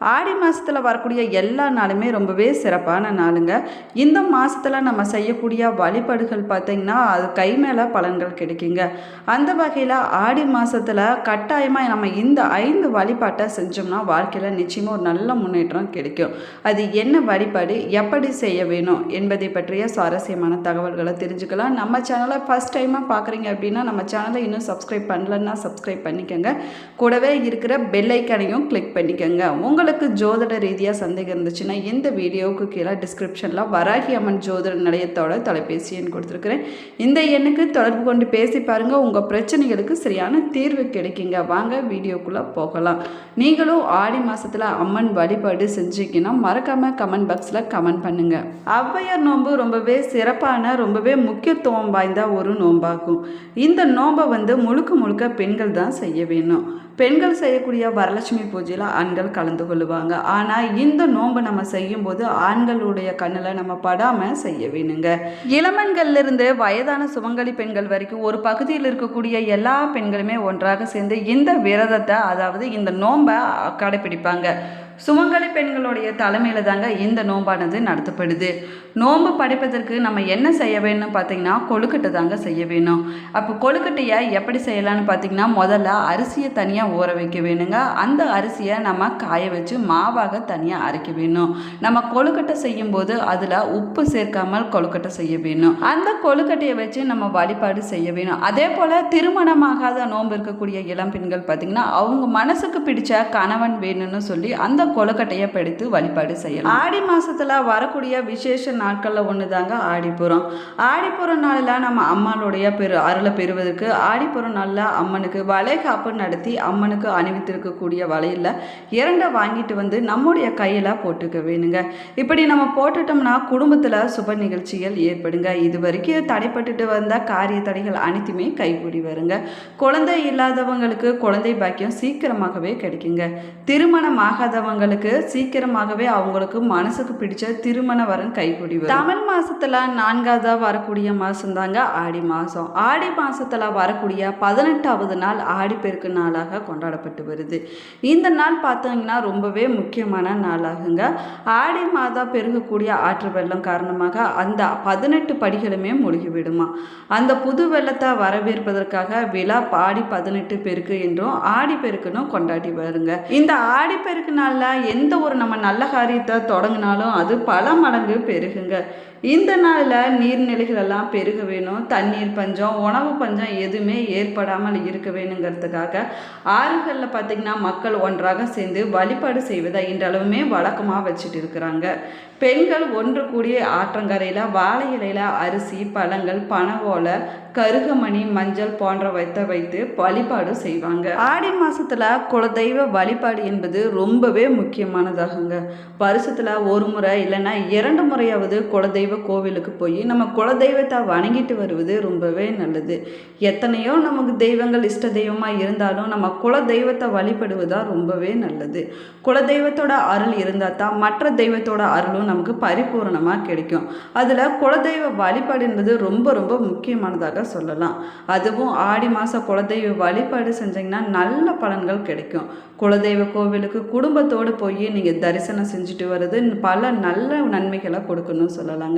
ஆடி மாதத்தில் வரக்கூடிய எல்லா நாளுமே ரொம்பவே சிறப்பான நாளுங்க. இந்த மாதத்தில் நம்ம செய்யக்கூடிய வழிபாடுகள் பார்த்திங்கன்னா அது கை மேலே பலன்கள் கிடைக்குங்க. அந்த வகையில் ஆடி மாதத்தில் கட்டாயமாக நம்ம இந்த ஐந்து வழிபாட்டை செஞ்சோம்னா வாழ்க்கையில் நிச்சயமாக ஒரு நல்ல முன்னேற்றம் கிடைக்கும். அது என்ன வழிபாடு எப்படி செய்ய வேணும் என்பதை பற்றிய சுவாரஸ்யமான தகவல்களை தெரிஞ்சுக்கலாம். நம்ம சேனலை ஃபஸ்ட் டைமாக பார்க்குறீங்க அப்படின்னா நம்ம சேனலை இன்னும் சப்ஸ்கிரைப் பண்ணலன்னா சப்ஸ்கிரைப் பண்ணிக்கோங்க. கூடவே இருக்கிற பெல்லைக்கனையும் கிளிக் பண்ணிக்கோங்க. உங்களுக்கு ஜோதிட ரீதியாக சந்தேகம் இருந்துச்சுன்னா இந்த வீடியோவுக்கு கீழே டிஸ்கிரிப்ஷனில் வராகி அம்மன் ஜோதிட நிலையத்தோட தொலைபேசி எண் கொடுத்துருக்குறேன். இந்த எண்ணுக்கு தொடர்பு கொண்டு பேசி பாருங்கள் உங்கள் பிரச்சனைகளுக்கு சரியான தீர்வு கிடைக்குங்க. வாங்க வீடியோக்குள்ளே போகலாம். நீங்களும் ஆடி மாதத்தில் அம்மன் வழிபாடு செஞ்சீங்கன்னா மறக்காமல் கமெண்ட் பாக்ஸில் கமெண்ட் பண்ணுங்கள் ஔவையார் நோன்பு ரொம்பவே சிறப்பான ரொம்பவே முக்கியத்துவம் வாய்ந்த ஒரு நோன்பாகும். இந்த நோன்பை வந்து முழுக்க முழுக்க பெண்கள் தான் செய்ய வேணும் பெண்கள் செய்யக்கூடிய வரலட்சுமி பூஜையில் ஆண்கள் கலந்து கொள்ளும் கொள்ளுவாங்க. ஆனால் இந்த நோன்பை நம்ம செய்யும்போது ஆண்களுடைய கண்ணில் நம்ம படாமல் செய்ய வேணுங்க. இளமன்கள்ல இருந்து வயதான சுமங்கலி பெண்கள் வரைக்கும் ஒரு பகுதியில் இருக்கக்கூடிய எல்லா பெண்களுமே ஒன்றாக சேர்ந்து இந்த விரதத்தை அதாவது இந்த நோன்பை கடைப்பிடிப்பாங்க சுமங்கலி பெண்களுடைய தலைமையில் தாங்க இந்த நோம்பானது நடத்தப்படுது. நோன்பு படைப்பதற்கு நம்ம என்ன செய்ய வேணும்னு பார்த்தீங்கன்னா கொழுக்கட்டை தாங்க செய்ய வேணும். அப்போ கொழுக்கட்டையை எப்படி செய்யலான்னு பார்த்தீங்கன்னா முதல்ல அரிசியை தனியாக ஊற வைக்க வேணுங்க. அந்த அரிசியை நம்ம காய வச்சு மாவாக தனியாக அரைக்க வேணும். நம்ம கொழுக்கட்டை செய்யும்போது அதில் உப்பு சேர்க்காமல் கொழுக்கட்டை செய்ய வேணும். அந்த கொழுக்கட்டையை வச்சு நம்ம வழிபாடு செய்ய வேணும். அதே போல் திருமணமாகாத நோன்பு இருக்கக்கூடிய இளம் பெண்கள் பார்த்தீங்கன்னா அவங்க மனசுக்கு பிடிச்ச கணவன் வேணும்னு சொல்லி அந்த கொழுக்கட்டையை படித்து வழிபாடு செய்யலாம். ஆடி மாசத்துல வரக்கூடிய விசேஷ நாட்கள்ல ஒன்று தாங்க ஆடிப்புறம் ஆடிப்புறம் நாளில் நம்ம அம்மாளுடைய பெரு அருளை பெறுவதற்கு ஆடிப்புறம் நாளில் அம்மனுக்கு வளைகாப்பு நடத்தி அம்மனுக்கு அணிவித்திருக்கக்கூடிய வலையில் இரண்டை வாங்கிட்டு வந்து நம்முடைய கையில் போட்டுக்க வேணுங்க. இப்படி நம்ம போட்டுட்டோம்னா குடும்பத்தில் சுப நிகழ்ச்சிகள் ஏற்படுங்க. இது வரைக்கும் தடைப்பட்டுட்டு வந்த காரிய தடைகள் அனைத்துமே கைகூடி வருங்க. குழந்தை இல்லாதவங்களுக்கு குழந்தை பாக்கியம் சீக்கிரமாகவே கிடைக்குங்க. திருமணம் ஆகாதவங்களுக்கு சீக்கிரமாகவே அவங்களுக்கு மனசுக்கு பிடிச்ச திருமண வரன் கைகூடி வரும். தமிழ் மாசத்துல நான்காவதா வரக்கூடிய மாசம் தாங்க ஆடி மாசம். ஆடி மாசத்துல வரக்கூடிய பதினெட்டாவது நாள் ஆடிப்பெருக்கு நாளாக கொண்டாடப்பட்டு வருது. இந்த நாள் பார்த்தீங்கன்னா ரொம்பவே முக்கியமான நாளாகுங்க. ஆடி மாதம் பெருகக்கூடிய ஆற்று வெள்ளம் காரணமாக அந்த பதினெட்டு படிகளுமே மூழ்கிவிடுமா. அந்த புது வெள்ளத்தை வரவேற்பதற்காக விழா ஆடி பதினெட்டு பெருக்கு என்றும் ஆடி பெருக்குன்னு கொண்டாடி வருங்க. இந்த ஆடி பெருக்கு நாளில் எந்த ஒரு நம்ம நல்ல காரியத்தை தொடங்கினாலும் அது பல மடங்கு பெருகுங்க. இந்த நாளில் நீர்நிலைகள் எல்லாம் பெருக வேணும். தண்ணீர் பஞ்சம் உணவு பஞ்சம் எதுவுமே ஏற்படாமல் இருக்க வேணுங்கிறதுக்காக ஆறுகளில் பார்த்திங்கன்னா மக்கள் ஒன்றாக சேர்ந்து வழிபாடு செய்வதை இன்றளவுமே வழக்கமாக வச்சுட்டு இருக்கிறாங்க. பெண்கள் ஒன்று கூடிய ஆற்றங்கரையில் வாழை இலையில் அரிசி பழங்கள் பனவோலை கருகமணி மஞ்சள் போன்றவற்றை வைத்து வழிபாடு செய்வாங்க. ஆடி மாசத்துல குலதெய்வ வழிபாடு என்பது ரொம்பவே முக்கியமானதாகுங்க. வருஷத்துல ஒரு முறை இல்லைன்னா இரண்டு முறையாவது குலதெய்வ கோவிலுக்கு போய் நம்ம குலதெய்வத்தை வணங்கிட்டு வருவது ரொம்பவே நல்லது. எத்தனையோ நமக்கு தெய்வங்கள் இஷ்ட தெய்வமாக இருந்தாலும் நம்ம குலதெய்வத்தை வழிபடுவதா ரொம்பவே நல்லது. குலதெய்வத்தோட அருள் இருந்தால் தான் மற்ற தெய்வத்தோட அருளும் நமக்கு பரிபூரணமாக கிடைக்கும். அதில் குலதெய்வ வழிபாடு என்பது ரொம்ப ரொம்ப முக்கியமானதாக சொல்லலாம். அதுவும் ஆடி மாதம் குலதெய்வ வழிபாடு செஞ்சீங்கன்னா நல்ல பலன்கள் கிடைக்கும். குலதெய்வ கோவிலுக்கு குடும்பத்தோடு போய் நீங்கள் தரிசனம் செஞ்சுட்டு வர்றது பல நல்ல நன்மைகளை கொடுக்கணும்னு சொல்லலாங்க.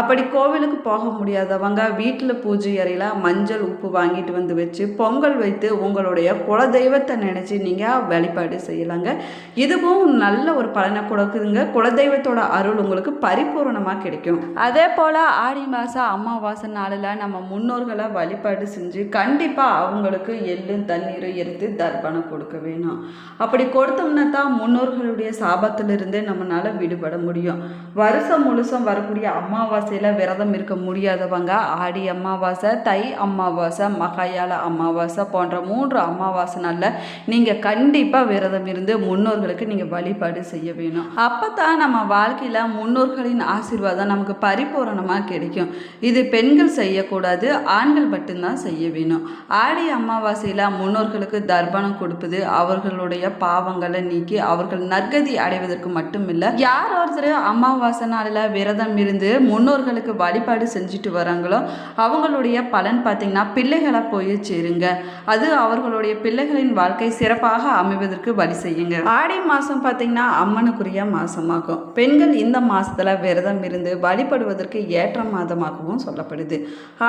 அப்படி கோவிலுக்கு போக முடியாதவங்க வீட்டில் பூஜை அறையில் மஞ்சள் உப்பு வாங்கிட்டு வந்து வச்சு பொங்கல் வைத்து உங்களுடைய குலதெய்வத்தை நினச்சி நீங்கள் வழிபாடு செய்யலாங்க. இதுவும் நல்ல ஒரு பலனை கொடுக்குதுங்க. குலதெய்வத்தோட அருள் உங்களுக்கு பரிபூரணமாக கிடைக்கும். அதே போல் ஆடி மாதம் அமாவாசை நாளில் நம்ம முன்னோர்களை வழிபாடு செஞ்சு கண்டிப்பாக அவங்களுக்கு எள்ளும் தண்ணீரும் எடுத்து தர்ப்பணம் கொடுக்க வேணும். அப்படி கொடுத்தோம்னா தான் முன்னோர்களுடைய சாபத்திலிருந்தே நம்மளால் விடுபட முடியும். வருஷம் முழுசும் வரக்கூடிய அமாவாசையில் விரதம் இருக்க முடியாதவங்க ஆடி அமாவாசை தை அமாவாசை மகாயால அமாவாசை போன்ற மூன்று அமாவாசை நாளில் நீங்கள் கண்டிப்பாக விரதம் இருந்து முன்னோர்களுக்கு நீங்கள் வழிபாடு செய்ய வேணும். அப்போ தான் நம்ம வாழ்க்கையில் முன்னோர்களின் ஆசீர்வாதம் நமக்கு பரிபூரணமாக கிடைக்கும். இது பெண்கள் செய்யக்கூடாது ஆண்கள் மட்டும்தான் செய்ய வேணும். ஆடி அமாவாசையில் முன்னோர்களுக்கு தர்ப்பணம் கொடுப்பது அவர்களுடைய பாவங்களை நீக்கி அவர்கள் நற்கதி அடைவதற்கு மட்டும் இல்லை யார் ஒருத்தர் அமாவாசை நாளில் விரதம் இருந்து வந்து முன்னோர்களுக்கு வழிபாடு செஞ்சுட்டு வராங்களோ அவங்களுடைய பலன் பார்த்திங்கன்னா பிள்ளைகளை போய் சேருங்க. அது அவர்களுடைய பிள்ளைகளின் வாழ்க்கை சிறப்பாக அமைவதற்கு வழி செய்யுங்க. ஆடி மாதம் பார்த்திங்கன்னா அம்மனுக்குரிய மாதமாகும் பெண்கள் இந்த மாதத்தில் விரதம் இருந்து வழிபடுவதற்கு ஏற்ற மாதமாகவும் சொல்லப்படுது.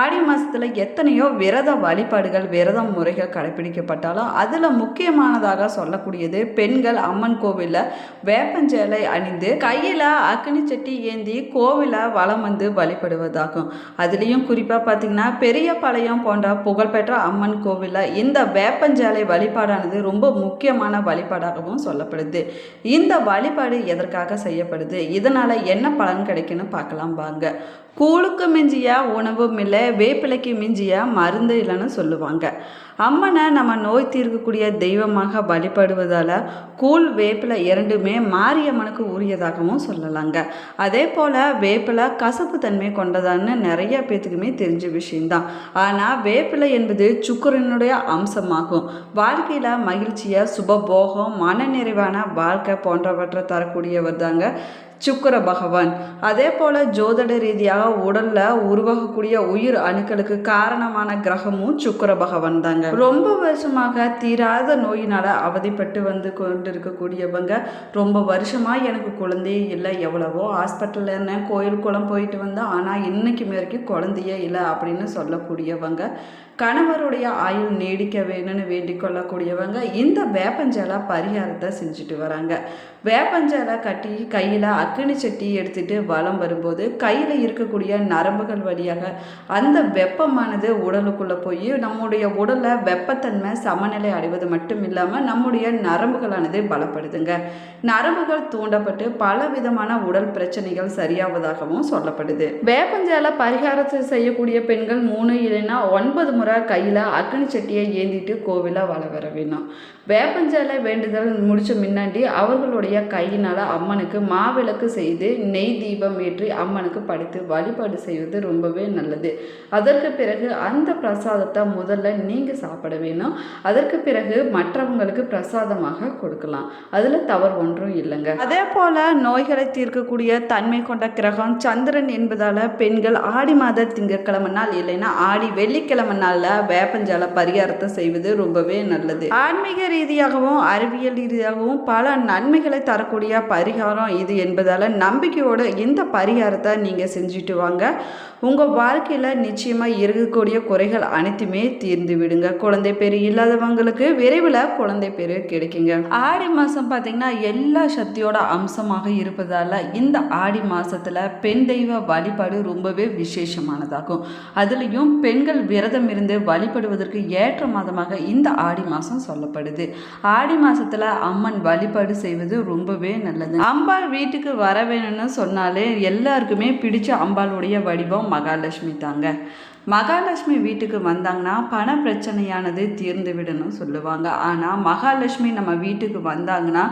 ஆடி மாதத்தில் எத்தனையோ விரத வழிபாடுகள் விரத முறைகள் கடைபிடிக்கப்பட்டாலும் அதில் முக்கியமானதாக சொல்லக்கூடியது பெண்கள் அம்மன் கோவிலில் வேப்பஞ்சேலை அணிந்து கையில் அக்னி சட்டி ஏந்தி கோவிலை வளம் வந்து வழிபடுவதாகும். அதுலேயும் குறிப்பாக பார்த்தீங்கன்னா பெரியபாளையம் போன்ற புகழ்பெற்ற அம்மன் கோவிலில் இந்த வேப்பஞ்சாலை வழிபாடானது ரொம்ப முக்கியமான வழிபாடாகவும் சொல்லப்படுது. இந்த வழிபாடு எதற்காக செய்யப்படுது? இதனால் என்ன பலன் கிடைக்குன்னு பார்க்கலாம் வாங்க. கூழுக்கு மிஞ்சிய உணவும் இல்லை வேப்பிலைக்கு மிஞ்சிய மருந்து இல்லைன்னு சொல்லுவாங்க. அம்மனை நம்ம நோய் தீர்க்கக்கூடிய தெய்வமாக வழிபடுவதால் கூழ் வேப்பிலை இரண்டுமே மாரியம்மனுக்கு உரியதாகவும் சொல்லலாங்க. அதே போல் வேப்பிலை கசப்பு தன்மை கொண்டதான்னு நிறைய பேத்துக்குமே தெரிஞ்ச விஷயம்தான். ஆனால் வேப்பிலை என்பது சுக்கரனுடைய அம்சமாகும். வாழ்க்கையில் மகிழ்ச்சியை சுபபோகம் மனநிறைவான வாழ்க்கை போன்றவற்றை தரக்கூடியவர் தாங்க சுக்கர பகவான். அதே போல் ஜோதிட ரீதியாக உடலில் உருவாகக்கூடிய உயிர் அணுக்களுக்கு காரணமான கிரகமும் சுக்கர பகவான் தாங்க. ரொம்ப வருஷமாக தீராத நோயினால் அவதிப்பட்டு வந்து கொண்டு இருக்கக்கூடியவங்க ரொம்ப வருஷமாக எனக்கு குழந்தையே இல்லை எவ்வளவோ ஹாஸ்பிட்டலில் என்ன கோயில் குளம் போயிட்டு வந்தேன் ஆனால் இன்னைக்கு வரைக்கும் குழந்தையே இல்லை அப்படின்னு சொல்லக்கூடியவங்க. கணவருடைய ஆயுள் நீடிக்க வேணும்னு வேண்டிக் கொள்ளக்கூடியவங்க இந்த வேப்பஞ்சலை பரிகாரத்தை செஞ்சுட்டு வராங்க. வேப்பஞ்சலை கட்டி கையில் அக்கினி சட்டி எடுத்துட்டு வலம் வரும்போது கையில் இருக்கக்கூடிய நரம்புகள் வழியாக அந்த வெப்பமானது உடலுக்குள்ளே போய் நம்முடைய உடலில் வெப்பத்தன்மை சமநிலை அடைவது மட்டும் இல்லாமல் நம்முடைய நரம்புகளானது பலப்படுதுங்க. நரம்புகள் தூண்டப்பட்டு பல விதமான உடல் பிரச்சனைகள் சரியாவதாகவும் சொல்லப்படுது. வேப்பஞ்சலை பரிகாரத்தை செய்யக்கூடிய பெண்கள் மூணு இல்லைன்னா ஒன்பது முறை கையில் அக்னி சட்டியை ஏந்திட்டு கோவிலாக வள வர வேணும். வேப்பஞ்சாலை வேண்டுதல் முடிச்ச முன்னாடி அவர்களுடைய கையினால் அம்மனுக்கு மாவிளக்கு செய்து நெய் தீபம் ஏற்றி அம்மனுக்கு படைத்து வழிபாடு செய்வது ரொம்பவே நல்லது. அதற்கு பிறகு அந்த பிரசாதத்தை முதல்ல நீங்கள் சாப்பிட வேணும். அதற்கு பிறகு மற்றவங்களுக்கு பிரசாதமாக கொடுக்கலாம். அதில் தவறு ஒன்றும் இல்லைங்க. அதே போல் நோய்களை தீர்க்கக்கூடிய தன்மை கொண்ட கிரகம் சந்திரன் என்பதால் பெண்கள் ஆடி மாத திங்கட்கிழமை நாள் இல்லைன்னா ஆடி வெள்ளிக்கிழமை நாள் நாளில் வேப்பஞ்சால பரிகாரத்தை செய்வது ரொம்பவே நல்லது. ஆன்மீக ரீதியாகவும் அறிவியல் ரீதியாகவும் பல நன்மைகளை தரக்கூடிய பரிகாரம் இது என்பதால் நம்பிக்கையோடு இந்த பரிகாரத்தை நீங்கள் செஞ்சுட்டு வாங்க. உங்கள் வாழ்க்கையில் நிச்சயமாக இருக்கக்கூடிய குறைகள் அனைத்துமே தீர்ந்து விடுங்க. குழந்தை பேர் இல்லாதவங்களுக்கு விரைவில் குழந்தை பேர் கிடைக்குங்க. ஆடி மாதம் பார்த்திங்கன்னா எல்லா சக்தியோட அம்சமாக இருப்பதால் இந்த ஆடி மாதத்தில் பெண் தெய்வ வழிபாடு ரொம்பவே விசேஷமானதாகும். அதுலேயும் பெண்கள் விரதம் இருந்து வழிபடுவதற்கு ஏற்ற மாதமாக இந்த ஆடி மாதம் சொல்லப்படுது. ஆடி மாதத்தில் அம்மன் வழிபாடு செய்வது ரொம்பவே நல்லது. அம்பாள் வீட்டுக்கு வர வேணும்னு சொன்னாலே எல்லாருக்குமே பிடிச்ச அம்பாளுடைய வடிவம் மகாலட்சுமி தாங்க. மகாலட்சுமி வீட்டுக்கு வந்தாங்கன்னா பண பிரச்சனையானது தீர்ந்து விடணும் சொல்லுவாங்க. ஆனால் மகாலட்சுமி நம்ம வீட்டுக்கு வந்தாங்கன்னா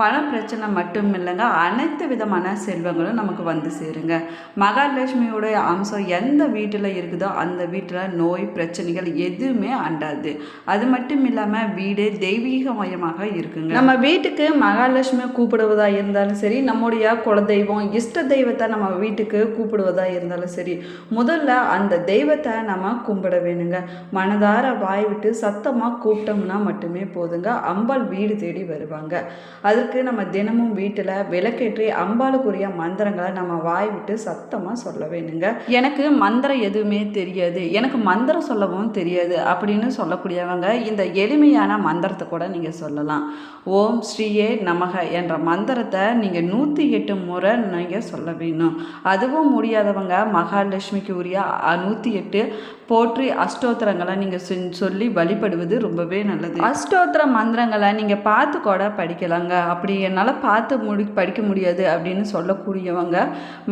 பண பிரச்சனை மட்டும் இல்லைங்க அனைத்து விதமான செல்வங்களும் நமக்கு வந்து சேருங்க. மகாலட்சுமியோடைய அம்சம் எந்த வீட்டில் இருக்குதோ அந்த வீட்டில் நோய் பிரச்சனைகள் எதுவுமே அண்டாது. அது மட்டும் இல்லாமல் வீடு தெய்வீகமயமாக இருக்குங்க. நம்ம வீட்டுக்கு மகாலட்சுமி கூப்பிடுவதா இருந்தாலும் சரி நம்முடைய குலதெய்வம் இஷ்ட தெய்வத்தை நம்ம வீட்டுக்கு கூப்பிடுவதா இருந்தாலும் சரி முதல்ல அந்த தெய்வத்தை நம்ம கும்பிட வேணுங்க. மனதார வாய் விட்டு சத்தமாக கூப்பிட்டோம்னா மட்டுமே போதுங்க. அம்பாள் வீடு தேடி வருவாங்க. அதற்கு நம்ம தினமும் வீட்டில் விளக்கேற்றி அம்பாளுக்குரிய மந்திரங்களை நம்ம வாய் விட்டு சத்தமாக சொல்ல வேணுங்க. எனக்கு மந்திரம் எதுவுமே தெரியாது. எனக்கு மந்திரம் சொல்லவும் தெரியாது அப்படின்னு சொல்லக்கூடியவங்க இந்த எளிமையான மந்திரத்தை கூட நீங்கள் சொல்லலாம். ஓம் ஸ்ரீயே நமக என்ற மந்திரத்தை நீங்கள் நூற்றி எட்டு முறை நீங்கள் சொல்ல வேணும். அதுவும் முடியாதவங்க மகாலட்சுமிக்கு உரிய நூற்றி எட்டு விட்டு போற்றி அஷ்டோத்திரங்களை நீங்கள் சொல்லி வழிபடுவது ரொம்பவே நல்லது. அஷ்டோத்திர மந்திரங்களை நீங்கள் பார்த்து கூட படிக்கலாங்க. அப்படி என்னால் பார்த்து முடி படிக்க முடியாது அப்படின்னு சொல்லக்கூடியவங்க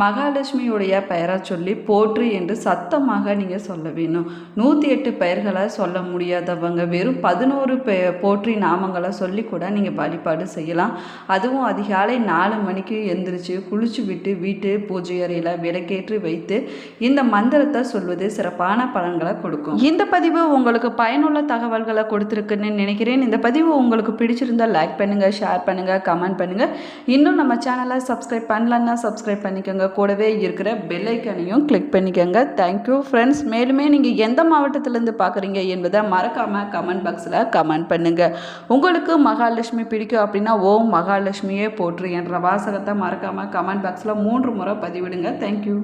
மகாலட்சுமியுடைய பெயரை சொல்லி போற்றி என்று சத்தமாக நீங்கள் சொல்ல வேணும். நூற்றி எட்டு பெயர்களை சொல்ல முடியாதவங்க வெறும் பதினோரு பெ போற்றி நாமங்களை சொல்லி கூட நீங்கள் வழிபாடு செய்யலாம். அதுவும் அதிகாலை நாலு மணிக்கு எந்திரிச்சு குளிச்சு விட்டு வீட்டு பூஜை அறையில் விளக்கேற்றி வைத்து இந்த மந்திரத்தை சொல்வது சிறப்பான பலன். பலன்களை கொடுக்கும். இந்த பதிவு உங்களுக்கு பயனுள்ள தகவல்களை கொடுத்துருக்குன்னு நினைக்கிறேன். இந்த பதிவு உங்களுக்கு பிடிச்சிருந்தா லைக் பண்ணுங்கள் ஷேர் பண்ணுங்கள் கமெண்ட் பண்ணுங்கள் இன்னும் நம்ம சேனலை சப்ஸ்கிரைப் பண்ணலன்னா சப்ஸ்கிரைப் பண்ணிக்கோங்க. கூடவே இருக்கிற பெல்லைக்கனையும் கிளிக் பண்ணிக்கோங்க. தேங்க்யூ ஃப்ரெண்ட்ஸ் மேலுமே நீங்கள் எந்த மாவட்டத்திலேருந்து பார்க்குறீங்க என்பதை மறக்காமல் கமெண்ட் பாக்ஸில் கமெண்ட் பண்ணுங்கள் உங்களுக்கு மகாலட்சுமி பிடிக்கும் அப்படின்னா ஓம் மகாலட்சுமியே போற்று என்ற வாசகத்தை மறக்காமல் கமெண்ட் பாக்ஸில் மூன்று முறை பதிவிடுங்க. தேங்க்யூ